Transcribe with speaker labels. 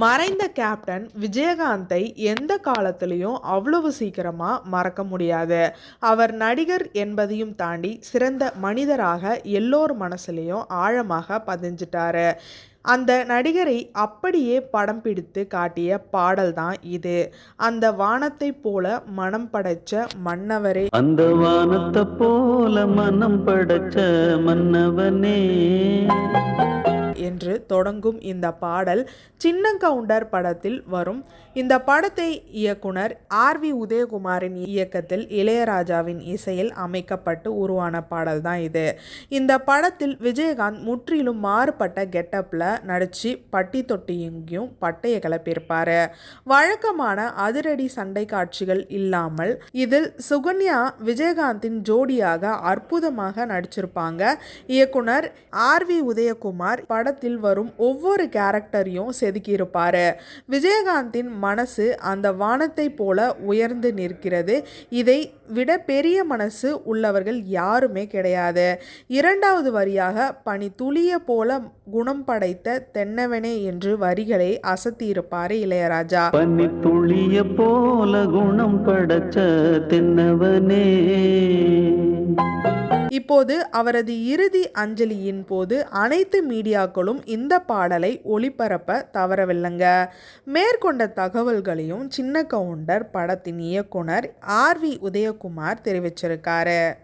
Speaker 1: மறைந்த கேப்டன் விஜயகாந்தை எந்த காலத்திலையும் அவ்வளவு சீக்கிரமா மறக்க முடியாது. அவர் நடிகர் என்பதையும் தாண்டி சிறந்த மனிதராக எல்லோர் மனசுலையும் ஆழமாக பதிஞ்சிட்டாரு. அந்த நடிகரை அப்படியே படம் பிடித்து காட்டிய பாடல் தான் இது. அந்த வானத்தை போல மனம் படைச்ச மன்னவரே.
Speaker 2: அந்த வானத்தை போல மனம் படைச்ச மன்னவனே.
Speaker 1: என்று தொடங்கும் இந்த பாடல் சின்ன கவுண்டர் படத்தில் வரும். இந்த படத்தை இயக்குனர் ஆர் வி உதயகுமாரின் இயக்கத்தில் இளையராஜாவின் இசையில் அமைக்கப்பட்டு உருவான பாடல் தான் இது. இந்த படத்தில் விஜயகாந்த் முற்றிலும் மாறுபட்ட கெட்டப்பில் நடித்து பட்டி தொட்டி எங்கேயும் பட்டையை கிளப்பியிருப்பார். வழக்கமான அதிரடி சண்டை காட்சிகள் இல்லாமல் இதில் சுகன்யா விஜயகாந்தின் ஜோடியாக அற்புதமாக நடிச்சிருப்பாங்க. இயக்குனர் ஆர் வி உதயகுமார் பட படத்தில் வரும் ஒவ்வொரு கேரக்டரையும் செதுக்கியிருப்பார். விஜயகாந்தின் மனசு அந்த வானத்தை போல உயர்ந்து நிற்கிறது. இதை விட பெரிய மனசு உள்ளவர்கள் யாருமே கிடையாது. இரண்டாவது வரியாக பனி துளிய போல குணம் படைத்த தென்னவனே என்று வரிகளை அசத்தியிருப்பார் இளையராஜா.
Speaker 2: பனி துளிய போல குணம் படைச்ச தென்னவனே.
Speaker 1: இப்போது அவரது இறுதி அஞ்சலியின் போது அனைத்து மீடியாக்களும் இந்த பாடலை ஒளிபரப்ப தவறவில்லைங்க. மேற்கொண்ட தகவல்களையும் சின்ன கவுண்டர் படத்தின் இயக்குனர் ஆர் வி உதயகுமார் தெரிவிச்சிருக்காரு.